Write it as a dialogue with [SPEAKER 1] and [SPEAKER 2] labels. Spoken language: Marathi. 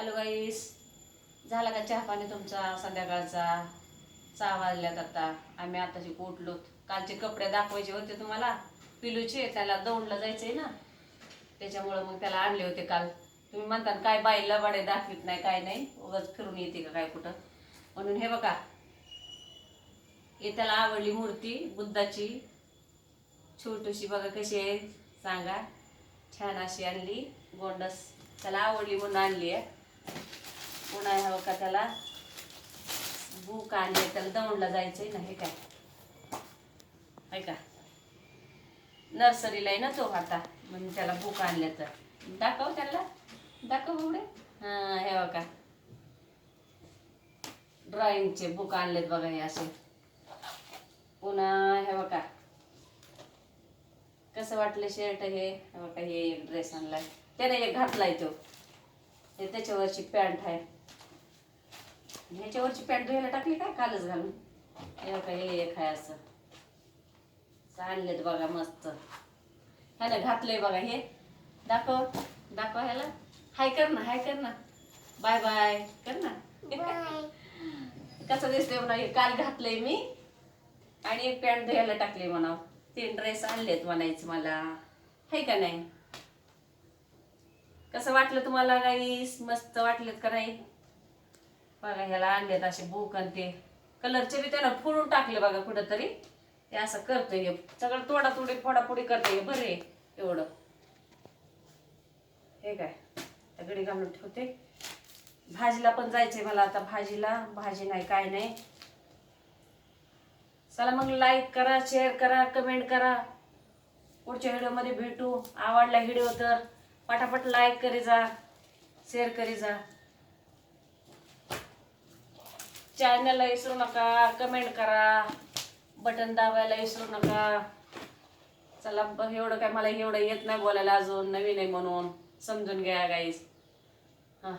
[SPEAKER 1] हॅलो गाईस झाला का चहा पाणी तुमचा संध्याकाळचा? सहा वाजल्यात आता. आम्ही आताची उठलो कालचे कपडे दाखवायचे होते तुम्हाला. पिलूचे त्याला दौंडला जायचंय ना. त्याच्यामुळं मग त्याला आणले होते काल. तुम्ही म्हणता काय बाईला बडे दाखवित नाही काय नाही. उगाच फिरून येते का काय कुठं? म्हणून हे बघा. हे त्याला आवडली मूर्ती बुद्धाची. छोटीशी बघा कशी आहे. सांगा. छान अशी आणली. गोंडस. त्याला आवडली म्हणून आणली आहे. पुन्हा हवं का त्याला. बुक आणले त्याला दौंडला जायचंय ना हे काय? ऐका नर्सरीला आहे ना तो आता म्हणून त्याला बुक आणले तर दाखव त्याला. दाखव एवढे. हां हे बघा. ड्रॉइंगचे बुक आणलेत बघा हे असे. पुन्हा हे बघा. कसं वाटलं शर्ट हे? हे बघा हे एक ड्रेस आणलाय. त्याने एक घातलाय तो. हे त्याच्यावरची पॅन्ट आहे. ह्याच्यावरची पॅन्ट धुवायला टाकली काय? कालच घालून. हे हे आहे असं. आणलेत बघा मस्त. ह्याने घातलंय बघा हे. दाखव दाखव ह्याला. हाय कर ना हाय कर ना. Bye bye. कर ना. कसं दिसतंय म्हणा हे काल घातलंय मी. आणि एक पॅन्ट धुवायला टाकली म्हणा तीन ड्रेस आणलेत म्हणायचं मला. हाय का नाही? कसं वाटलं तुम्हाला काही मस्त वाटलेत का नाही? बघा ह्याला आणलेत असे बुक आणि ते. कलरचे बी त्यानं फोडून टाकले बघा कुठंतरी. ते असं करतोय हे. सगळं तोडातोडी फोडाफोडी करतोय हे. बरे एवढं. हे काय? तगडी घालून ठेवते. भाजीला पण जायचंय मला आता भाजीला. भाजी नाही काय नाही. चला मग लाईक करा शेअर करा कमेंट करा. पुढच्या व्हिडिओमध्ये भेटू. आवडला व्हिडिओ तर पटापट लाईक करी जा शेअर करी जा चॅनलला विसरू नका कमेंट करा बटन दाबायला विसरू नका. चला ब- एवढं काय मला एवढं येत नाही बोलायला अजून नवीन आहे म्हणून. समजून घ्या गाईस हां.